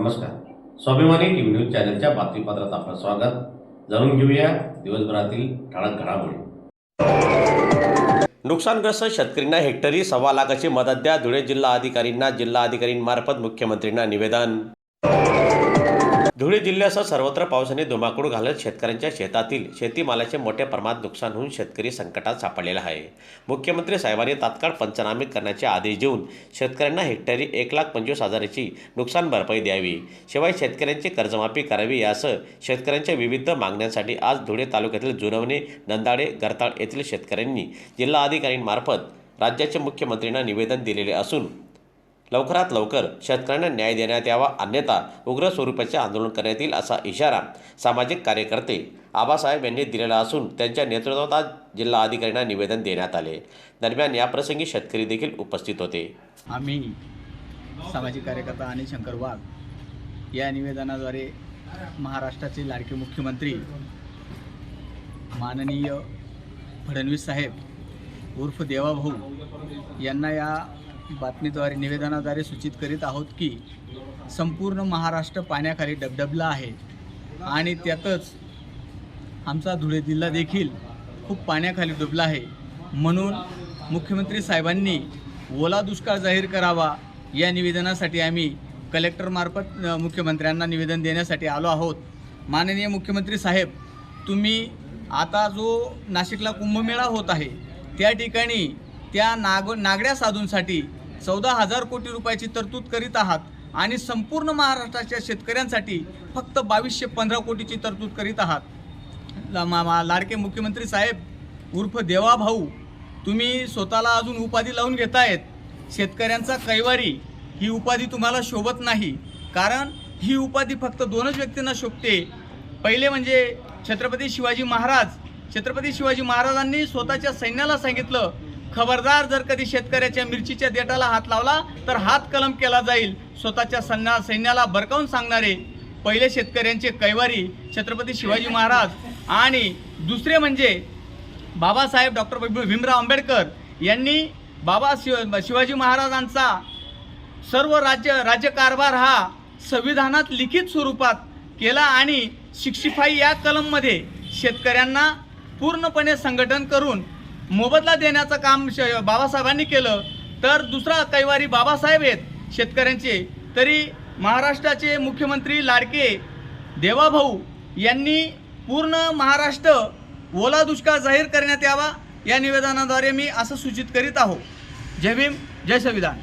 नमस्कार. स्वाभिमानी TV news चॅनलच्या बातमीपत्रात आपलं स्वागत. जाणून घेऊया दिवसभरातील ठळक घडामोडी. नुकसानग्रस्त शेतकऱ्यांना हेक्टरी सव्वा लाखाची मदत द्या. धुळे जिल्हा अधिकारींना जिल्हा मुख्यमंत्र्यांना निवेदन. धुळे जिल्ह्यासह सर्वत्र पावसाने धुमाकूळ घालत शेतकऱ्यांच्या शेतातील शेतीमालाचे मोठ्या प्रमाणात नुकसान होऊन शेतकरी संकटात सापडलेला आहे. मुख्यमंत्री साहेबांनी तात्काळ पंचनामे करण्याचे आदेश देऊन शेतकऱ्यांना हेक्टरी एक लाख पंचवीस हजाराची नुकसान भरपाई द्यावी. शिवाय शेतकऱ्यांची कर्जमाफी करावी यासह शेतकऱ्यांच्या विविध मागण्यांसाठी आज धुळे तालुक्यातील जुनवणे नंदाडे गरताळ येथील शेतकऱ्यांनी जिल्हा अधिकाऱ्यांमार्फत मुख्यमंत्र्यांना निवेदन दिलेले असून लवकरात लवकर शेतकऱ्यांना न्याय देण्यात यावा अन्यथा उग्र स्वरूपाचे आंदोलन करण्यात येईल असा इशारा सामाजिक कार्यकर्ते आबासाहेब यांनी दिलेला असून त्यांच्या नेतृत्वात आज जिल्हा अधिकाऱ्यांना निवेदन देण्यात आले. दरम्यान याप्रसंगी शेतकरी देखील उपस्थित होते. आम्ही सामाजिक कार्यकर्ता अनिल शंकर वाघ या निवेदनाद्वारे महाराष्ट्राचे लाडके मुख्यमंत्री माननीय फडणवीस साहेब उर्फ देवाभाऊ यांना या बातमीद्वारे निवेदनाद्वारे सूचित करीत आहोत की संपूर्ण महाराष्ट्र पाण्याखाली डबडबला आहे. आणि त्यातच आमचा धुळे जिल्हा देखील खूप पाण्याखाली डुबला आहे. म्हणून मुख्यमंत्री साहेबांनी ओला दुष्काळ जाहीर करावा या निवेदनासाठी आम्ही कलेक्टरमार्फत मुख्यमंत्र्यांना निवेदन देण्यासाठी आलो आहोत. माननीय मुख्यमंत्री साहेब तुम्ही आता जो नाशिकला कुंभमेळा होत आहे त्या ठिकाणी त्या नाग नागड्या साधूंसाठी चौदा हजार कोटी रुपयाची तरतूद करीत आहात आणि संपूर्ण महाराष्ट्राच्या शेतकऱ्यांसाठी फक्त बावीसशे पंधरा कोटीची तरतूद करीत आहात. मा- मा- लाडके मुख्यमंत्री साहेब उर्फ देवाभाऊ तुम्ही स्वतःला अजून उपाधी लावून घेतायत. शेतकऱ्यांचा कैवारी ही उपाधी तुम्हाला शोभत नाही. कारण ही उपाधी फक्त दोनच व्यक्तींना शोभते. पहिले म्हणजे छत्रपती शिवाजी महाराज. छत्रपती शिवाजी महाराजांनी स्वतःच्या सैन्याला सांगितलं खबरदार जर कधी शेतकऱ्याच्या मिरचीच्या देठाला हात लावला तर हात कलम केला जाईल. स्वतःच्या सैन्या सैन्याला बरकावून सांगणारे पहिले शेतकऱ्यांचे कैवारी छत्रपती शिवाजी महाराज आणि दुसरे म्हणजे बाबासाहेब डॉक्टर भीमराव आंबेडकर यांनी बाबा शिव शिवाजी महाराजांचा सर्व राज्य राज्यकारभार हा संविधानात लिखित स्वरूपात केला आणि सिक्स्टी फाय या कलममध्ये शेतकऱ्यांना पूर्णपणे संघटन करून मोबदला देण्याचं काम श बाबासाहेबांनी केलं तर दुसरा कैवारी बाबासाहेब आहेत शेतकऱ्यांचे. तरी महाराष्ट्राचे मुख्यमंत्री लाडके देवाभाऊ यांनी पूर्ण महाराष्ट्र ओला दुष्काळ जाहीर करण्यात यावा या निवेदनाद्वारे मी असं सूचित करीत आहो. जय भीम जय संविधान.